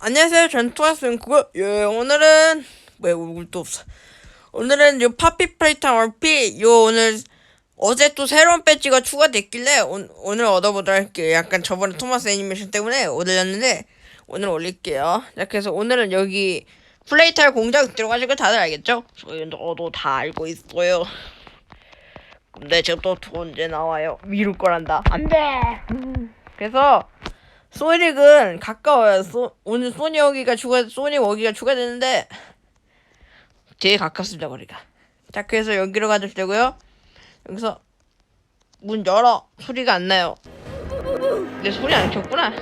안녕하세요. 전투화스는 그거 예 오늘은 왜 얼굴도 없어. 오늘은 요 파피 플레이터 RP 요 오늘 어제 또 새로운 배지가 추가됐길래 오, 오늘 얻어보도록 할게요. 약간 저번에 토마스 애니메이션 때문에 올렸는데 오늘 올릴게요. 자 그래서 오늘은 여기 플레이터 공장 들어가지고 다들 알겠죠? 저도 다 알고 있어요. 근데 지금 또 언제 나와요? 미룰 거란다. 안 돼. 그래서 소닉은 가까워요. 소, 오늘 소니 여기가 추가 소니 여기가 추가되는데 제일 가깝습니다 거리가. 자 그래서 여기로 가주시고요. 여기서 문 열어 소리가 안 나요. 근데 소리 안 켰구나.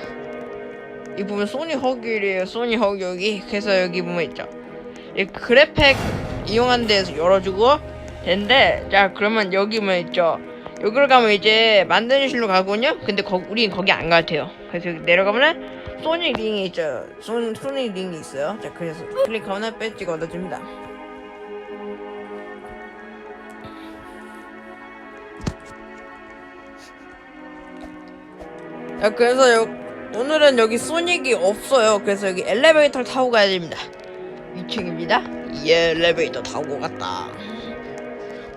이 보면 소니 허기이에요. 소니 허기 여기. 그래서 여기 보면 있죠. 이 그래픽 이용한 데에서 열어주고 되는데 자 그러면 여기 뭐 있죠. 여기로 가면 이제 만드는 실로 가거든요. 근데 거, 우린 거기 안 가도 그래서 여기 내려가면은 소닉 링이 있죠. 소, 소닉 링이 있어요. 자 그래서 클릭하면 배지가 얻어집니다. 자 그래서 여, 오늘은 여기 소닉이 없어요. 그래서 여기 엘리베이터를 타고 가야 됩니다. 2층입니다. 이 엘리베이터 타고 갔다.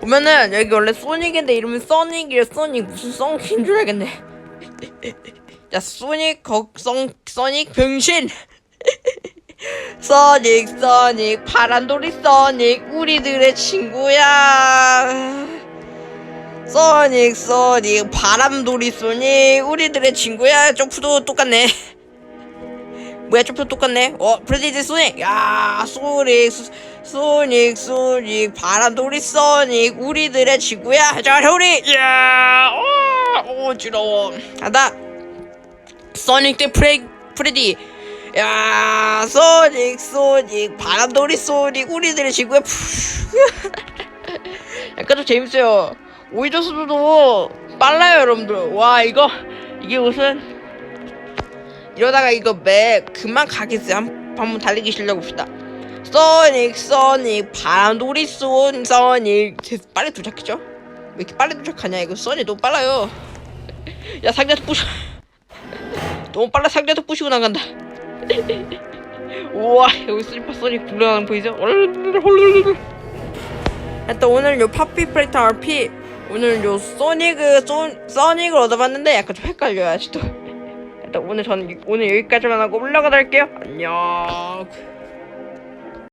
보면은 여기 원래 소닉인데 이름이 써닉이래 써닉 무슨 썬킨 줄 알겠네. 자 소닉 걱성 써닉 병신. 써닉 써닉 파란돌이 써닉 우리들의 친구야. 써닉 써닉 바람돌이 써닉 우리들의 친구야. 점프도 똑같네 뭐야 점프 똑같네. 어 프레디드 소닉. 야 소닉 소, 소닉 소닉. 바람돌이 소닉. 우리들의 친구야. 자 우리 야 어, 어지러워. 가다. 소닉 대 프레 프레디. 야 소닉 소닉. 바람돌이 소닉. 우리들의 친구야. 약간 좀 재밌어요. 오히려速度도 빨라요 여러분들. 와 이거 이게 무슨 이러다가 이거 매 그만 가겠어요. 한, 한번 달리기 실력 봅시다. 소닉 소닉 바람돌이 쏜 소닉 빨리 도착했죠? 왜 이렇게 빨리 도착하냐 이거 소닉 너무 빨라요. 야 상자도 부셔. 너무 빨라 상자도 부시고 나간다. 우와 여기 슬리퍼 소닉 불러가는 거 보이죠? 일단 오늘 요 파피 프레이터 RP 오늘 요 소닉을 소, 소닉을 얻어봤는데 약간 좀 헷갈려요 아직도. 오늘 저는 이- 오늘 여기까지만 하고 올라가도록 할게요. 안녕.